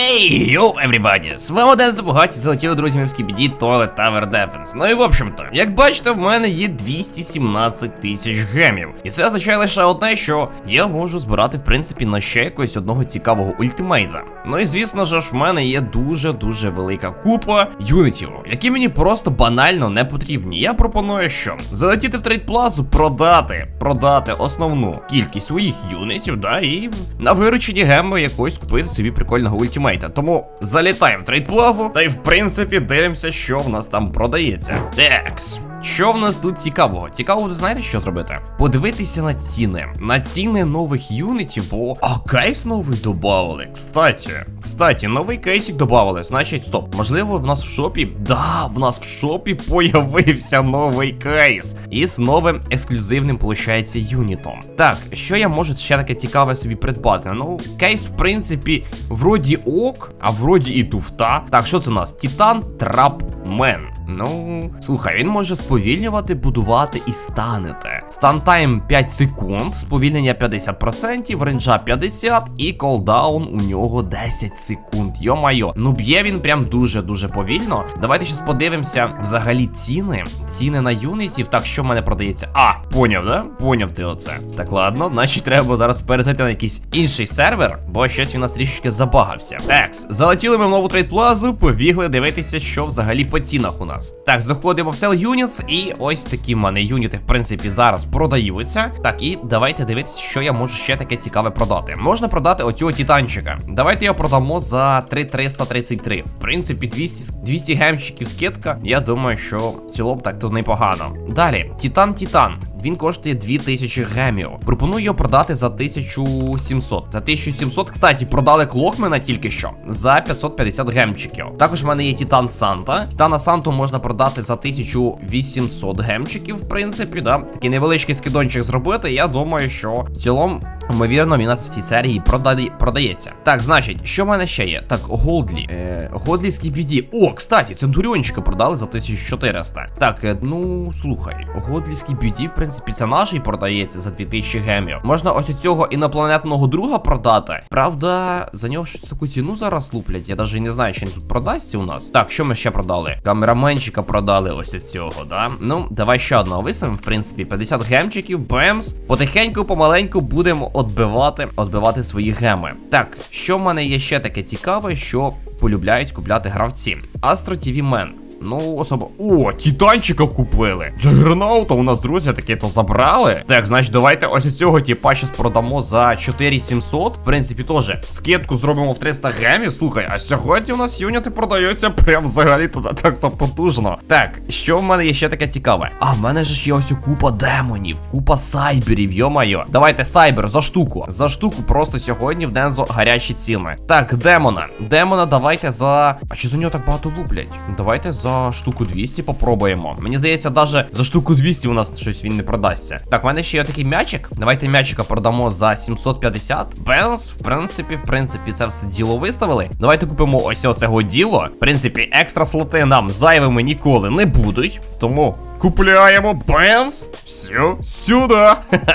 Хей, йоу, everybody! З вами Ден Забугаті, залетіли друзями в Скібіді Toilet Tower Defense. Ну і в общем-то, як бачите, в мене є 217 тисяч гемів. І це означає лише одне, що я можу збирати, в принципі, на ще якогось одного цікавого ультимейта. Ну і звісно ж, в мене є дуже-дуже велика купа юнітів, які мені просто банально не потрібні. Я пропоную, що залетіти в трейд плазу, продати, продати основну кількість своїх юнітів, да, і на виручені геми якось купити собі прикольного ультимейта. Тому залітаємо в трейд плазу, та й в принципі дивимося, що в нас там продається. Текс. Що в нас тут цікавого? Цікаво, знаєте, що зробити? Подивитися на ціни. На ціни нових юнітів, бо. А кейс новий додавали. Кстати, кстати, новий кейсик додавали. Значить, стоп. Можливо, в нас в шопі. Да, в нас в шопі появився новий кейс. Із новим ексклюзивним, виходить, юнітом. Так, що я можу ще таке цікаве собі придбати? Ну, кейс, в принципі, вроді ок, а вроді і туфта. Так, що це у нас? Титан Трапмен. Ну, слухай, він може сповільнювати, будувати і станете. Стантайм 5 секунд, сповільнення 50%, ренджа 50 і колдаун у нього 10 секунд. Йо-майо, ну б'є він прям дуже-дуже повільно. Давайте щас подивимося взагалі ціни. Ціни на юнітів. Так, що в мене продається? А, поняв, да? Поняв ти оце. Так, ладно, значить треба зараз перезайти на якийсь інший сервер, бо щось він нас трішечки забагався. Екс, залетіли ми в нову трейдплазу, побігли дивитися, що взагалі по цінах у нас. Так, заходимо в Sell Units, і ось такі в мене юніти, в принципі, зараз продаються. Так, і давайте дивитися, що я можу ще таке цікаве продати. Можна продати оцього титанчика. Давайте його продамо за 3333. В принципі, 200 200 гемчиків скидка. Я думаю, що в цілому так то непогано. Далі, Титан Титан. Він коштує 2000 гемів. Пропоную його продати за 1700. За 1700, кстати, продали клокмена тільки що за 550 гемчиків. Також в мене є Титан Санта. Титана Санту можна продати за 1800 гемчиків, в принципі, да. Такий невеличкий скидончик зробити. Я думаю, що в цілому. Ймовірно, він нас в цій серії продає, продається. Так, значить, що в мене ще є? Так, Голдлі. Е, Голдлі Скібіді. О, кстати, Центуріончика продали за 1400. Так, е, ну слухай, Голдлі Скібіді, в принципі, це наш і продається за 2000 гемів. Можна ось цього інопланетного друга продати. Правда, за нього щось таку ціну зараз луплять. Я навіть не знаю, чи він тут продасться у нас. Так, що ми ще продали? Камераменчика продали ось цього, да? Ну, давай ще одного виставимо, в принципі, 50 гемчиків, бемс. Потихеньку, помаленьку будемо отбивати, отбивати свої геми. Так, що в мене є ще таке цікаве, що полюбляють купляти гравці? Astro TV Man. Ну, особо. О, титанчика купили. Джагернаута у нас, друзі, таке то забрали. Так, значить, давайте ось цього типа щас продамо за 4700. В принципі, теж скидку зробимо в 300 гемів. Слухай, а сьогодні у нас юніти продаються прям взагалі тут так то потужно. Так, що в мене є ще таке цікаве? А в мене ж є ось купа демонів, купа сайберів, йо-майо. Давайте сайбер за штуку. За штуку просто сьогодні в Дензо гарячі ціни. Так, демона. Демона давайте за. А чи за нього так багато луплять? Давайте за за штуку 200 попробуємо. Мені здається, навіть за штуку 200 у нас щось він не продасться. Так, в мене ще є такий м'ячик. Давайте м'ячика продамо за 750. Бенс, в принципі, в принципі, це все діло виставили. Давайте купимо ось оцього діло. В принципі, екстра слоти нам зайвими ніколи не будуть. Тому Купляємо бенс все, сюди.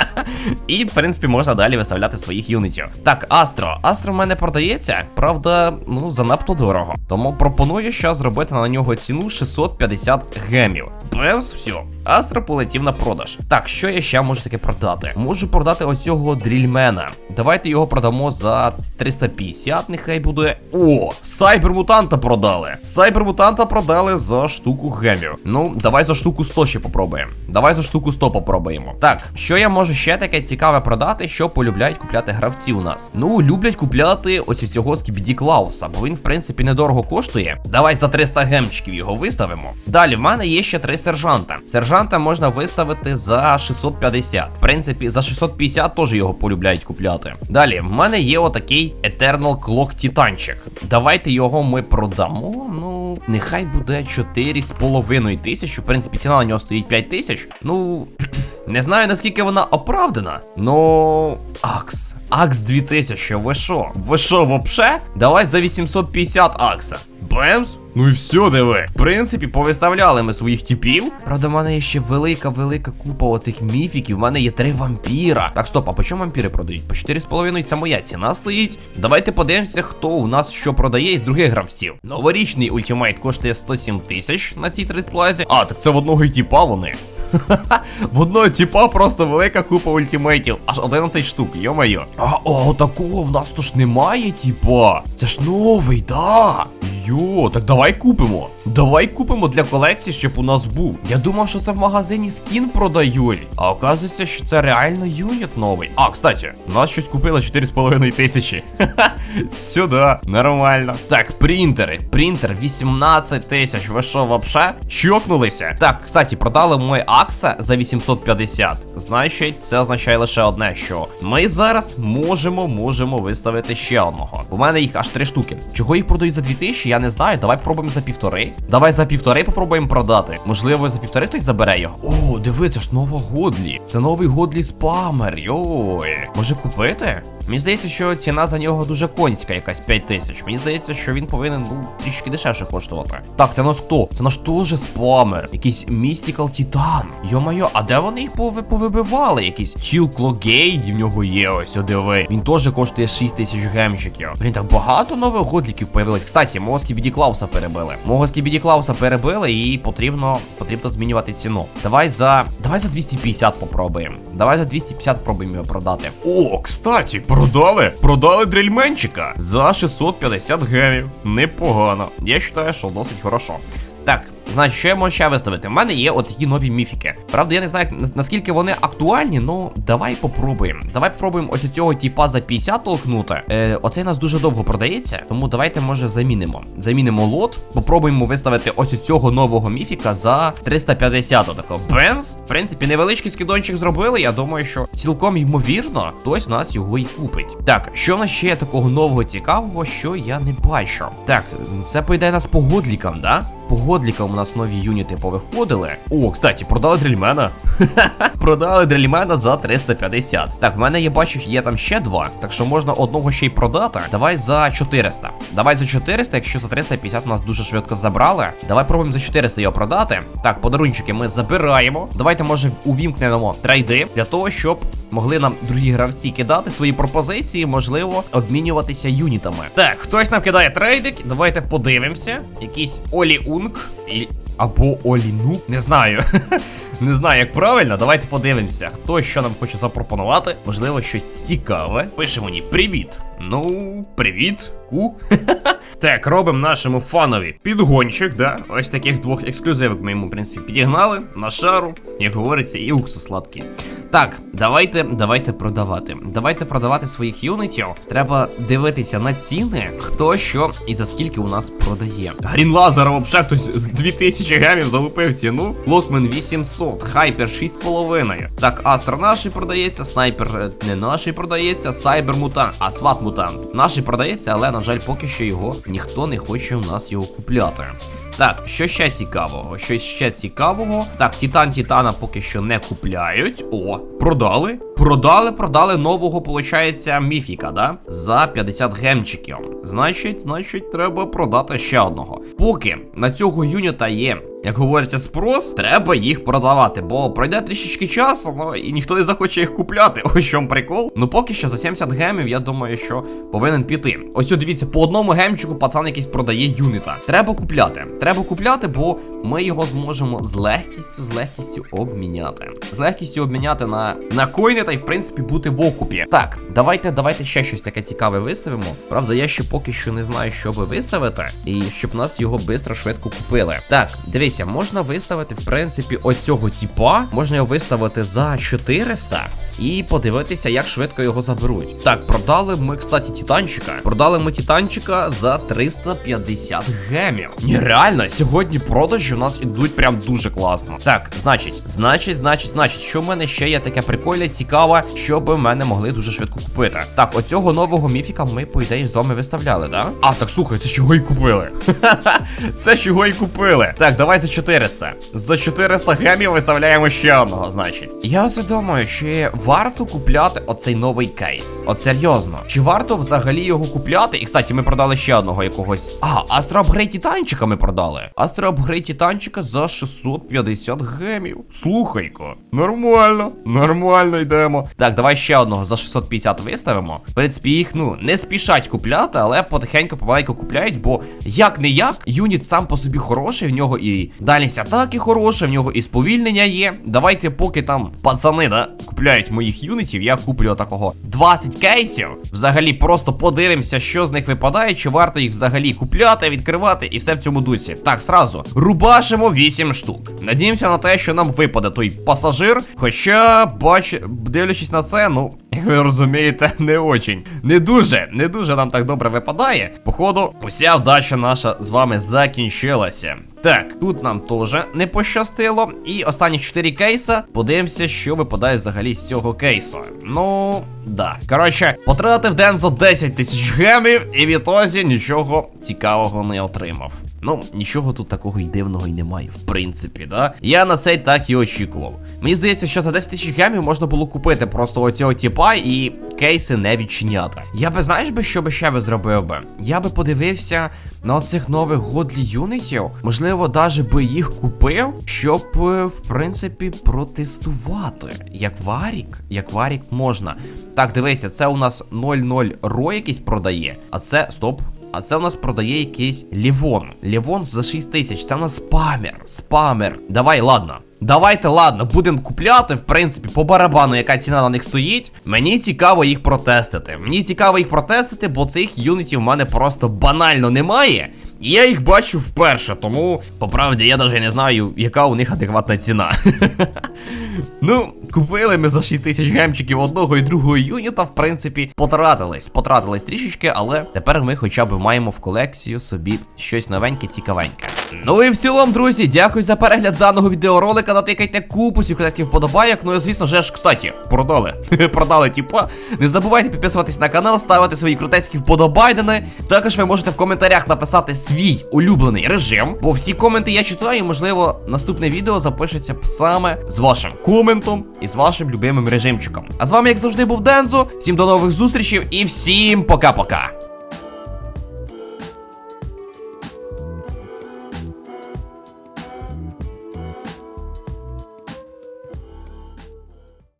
І, в принципі, можна далі виставляти своїх юнітів. Так, Астро. Астро в мене продається, правда, ну, занадто дорого. Тому пропоную ще зробити на нього ціну 650 гемів. Бемс, все. Астро полетів на продаж. Так, що я ще можу таке продати? Можу продати оцього дрільмена. Давайте його продамо за 350, нехай буде. О, сайбермутанта продали. Сайбермутанта продали за штуку гемів. Ну, давай за штуку 100 ще попробуємо. Давай за штуку 100 попробуємо. Так, що я можу ще таке цікаве продати, що полюбляють купляти гравці у нас? Ну, люблять купляти ось цього скібіді Клауса, бо він, в принципі, недорого коштує. Давай за 300 гемчиків його виставимо. Далі, в мене є ще три сержанта. Сержанта можна виставити за 650. В принципі, за 650 теж його полюбляють купляти. Далі, в мене є отакий Eternal Clock Титанчик. Давайте його ми продамо. Ну, нехай буде 4,5 тисячі. В принципі, ціна на нього стоїть 5 тисяч. Ну, не знаю наскільки вона оправдана. Ну, Акс. Акс 2000, ви що? Ви що, вообще? Давай за 850 Акса. Бемс? Ну і все, диви. В принципі, повиставляли ми своїх типів. Правда, в мене є ще велика, велика купа оцих міфіків. В мене є три вампіра. Так, стоп, а по чому вампіри продають? По 4,5 це моя ціна стоїть. Давайте подивимося, хто у нас що продає із других гравців. Новорічний ультимейт коштує 107 тисяч на цій трейдплазі. А, так це в одного і тіпа вони. В одного тіпа просто велика купа ультимейтів, аж 11 штук, йо-моє. А о, такого в нас то ж немає, тіпа. Це ж новий, да. Йо, так давай купимо. Давай купимо для колекції, щоб у нас був. Я думав, що це в магазині скін продають. А оказується, що це реально юніт новий. А, кстати, нас щось купили 4,5 тисячі. Сюди, нормально. Так, принтери. Принтер 18 тисяч. Ви що, вообще? Чокнулися? Так, кстати, продали мой Акса за 850. Значить, це означає лише одне, що ми зараз можемо, можемо виставити ще одного. У мене їх аж три штуки. Чого їх продають за 2000, я не знаю. Давай пробуємо за півтори. Давай за півтори попробуємо продати. Можливо, за півтори хтось забере його. О, дивиться ж нова Годлі. Це новий Годлі спамер. Йой. Може купити? Мені здається, що ціна за нього дуже конська, якась 5 тисяч. Мені здається, що він повинен ну, трішки дешевше коштувати. Так, це нас хто? Це наш теж спамер. Якийсь Mystical Titan. Йо-майо, а де вони їх пови- повибивали? Якийсь Chill Clogate в нього є ось, диви. Він теж коштує 6 тисяч гемчиків. Блін, так багато нових годліків появилось. Кстати, мого Скібіді Клауса перебили. Мого Скібіді Клауса перебили і потрібно, потрібно змінювати ціну. Давай за. Давай за 250 попробуємо. Давай за 250 пробуємо його продати. О, кстати, продали. Продали дрельменчика за 650 гемів. Непогано. Я вважаю, що досить хорошо. Так, значить, що я можу ще виставити? У мене є от такі нові міфіки. Правда, я не знаю, наскільки вони актуальні, ну давай попробуємо. Давай попробуємо ось цього типа за 50 толкнути. Е, оцей нас дуже довго продається, тому давайте, може, замінимо. Замінимо лот, попробуємо виставити ось цього нового міфіка за 350 такого. Бемс. В принципі, невеличкий скидончик зробили. Я думаю, що цілком ймовірно, хтось в нас його і купить. Так, що в нас ще є такого нового цікавого, що я не бачу. Так, це поїде нас по годлікам, да? По годлікам у нас нові юніти повиходили. О, кстати, продали дрельмена. продали дрельмена за 350. Так, в мене я бачу, є там ще два. Так що можна одного ще й продати. Давай за 400. Давай за 400, якщо за 350 у нас дуже швидко забрали. Давай пробуємо за 400 його продати. Так, подарунчики ми забираємо. Давайте, може, увімкнемо трейди для того, щоб могли нам другі гравці кидати свої пропозиції, можливо, обмінюватися юнітами. Так, хтось нам кидає трейдик. Давайте подивимося. Якийсь Олі Унг і... або Оліну. Не знаю. Не знаю, як правильно. Давайте подивимося, хто що нам хоче запропонувати. Можливо, щось цікаве. Пише мені привіт. Ну, привіт, ку. так, робимо нашому фанові підгончик, да? Ось таких двох ексклюзивок ми йому, в принципі, підігнали на шару, як говориться, і уксус сладкий. Так, давайте, давайте продавати. Давайте продавати своїх юнитів. Треба дивитися на ціни, хто що і за скільки у нас продає. Грінлазер взагалі хтось з 2000 гемів залупив ціну. Локмен 800, Хайпер 6,5. Так, Астра наший продається, снайпер е, не наший продається, Сайбер Мутант, а Сват Мутант. Наший продається, але, на жаль, поки що його ніхто не хоче у нас його купляти. Так, що ще цікавого? Щось ще цікавого. Так, Титан Титана поки що не купляють. О, продали. Продали, продали нового, получається, міфіка, да? За 50 гемчиків. Значить, значить, треба продати ще одного. Поки на цього юніта є. Як говориться, спрос, треба їх продавати, бо пройде трішечки часу, ну і ніхто не захоче їх купляти. Ось чому прикол. Ну поки що за 70 гемів, я думаю, що повинен піти. Ось дивіться, по одному гемчику пацан якийсь продає юніта. Треба купляти. Треба купляти, бо ми його зможемо з легкістю, з легкістю обміняти. З легкістю обміняти на, на койни та й в принципі бути в окупі. Так, давайте, давайте ще щось таке цікаве виставимо. Правда, я ще поки що не знаю, що би виставити, і щоб нас його швидко швидко купили. Так, дивіться, можна виставити, в принципі, оцього типа. Можна його виставити за 400 і подивитися, як швидко його заберуть. Так, продали ми, кстати, титанчика. Продали ми титанчика за 350 гемів. Ні, реально, сьогодні продажі у нас ідуть прям дуже класно. Так, значить, значить, значить, значить, що в мене ще є таке прикольне, цікаве, в мене могли дуже швидко купити. Так, оцього нового міфіка ми, по ідеї, з вами виставляли, да? А, так слухай, це ж його і купили. Це ж його і купили. Так, давай за 400. За 400 гемів виставляємо ще одного, значить. Я оце думаю, чи варто купляти оцей новий кейс? От серйозно, чи варто взагалі його купляти? І кстати, ми продали ще одного якогось. А, Астра Апгрейд Титанчика ми продали. Астра Апгрейд Титанчика за 650 гемів. Слухайко. Нормально, нормально йдемо. Так, давай ще одного за 650 виставимо. В принципі, їх ну не спішать купляти, але потихеньку помаленьку купляють, бо як не як, юніт сам по собі хороший, в нього і дальність атаки хороша, в нього і сповільнення є. Давайте, поки там пацани, да, купляють моїх юнітів, я куплю такого 20 кейсів. Взагалі, просто подивимося, що з них випадає, чи варто їх взагалі купляти, відкривати і все в цьому дусі. Так, сразу рубашимо 8 штук. Надіємося на те, що нам випаде той пасажир. Хоча, бач, дивлячись на це, ну. Як ви розумієте, не очень. Не дуже, не дуже нам так добре випадає. Походу, уся вдача наша з вами закінчилася. Так, тут нам теж не пощастило. І останні 4 кейса. Подивимося, що випадає взагалі з цього кейсу. Ну, да. Коротше, потратив Дензо 10 тисяч гемів, і Вітозі нічого цікавого не отримав. Ну, нічого тут такого й дивного й немає, в принципі, да? Я на цей так і очікував. Мені здається, що за 10 тисяч гемів можна було купити просто оцього тіпа і кейси не відчиняти. Я би знаєш би, що би ще би зробив би? Я би подивився на оцих нових годлі юнітів. Можливо, даже би їх купив, щоб, е, в принципі, протестувати. Як варік, як варік можна. Так, дивися, це у нас 0-0 ро якийсь продає, а це стоп. А це у нас продає якийсь Лівон. Лівон за 6 тисяч. Це у нас спамер. Спамер. Давай, ладно. Давайте, ладно, будемо купляти, в принципі, по барабану, яка ціна на них стоїть. Мені цікаво їх протестити. Мені цікаво їх протестити, бо цих юнітів в мене просто банально немає. І я їх бачу вперше, тому по правді я навіть не знаю, яка у них адекватна ціна. Ну, купили ми за 6 тисяч гемчиків одного і другого юніта, в принципі, потратились. Потратились трішечки, але тепер ми хоча б маємо в колекцію собі щось новеньке, цікавеньке. Ну і в цілому, друзі, дякую за перегляд даного відеоролика. Натикайте купу секретів вподобайок. Ну і звісно, же ж, кстати, продали. продали, типа. Не забувайте підписуватись на канал, ставити свої крутецькі вподобайдени. Також ви можете в коментарях написати свій улюблений режим, бо всі коменти я читаю, і можливо, наступне відео запишеться саме з вашим коментом і з вашим любимим режимчиком. А з вами, як завжди, був Дензо. Всім до нових зустрічей і всім пока-пока.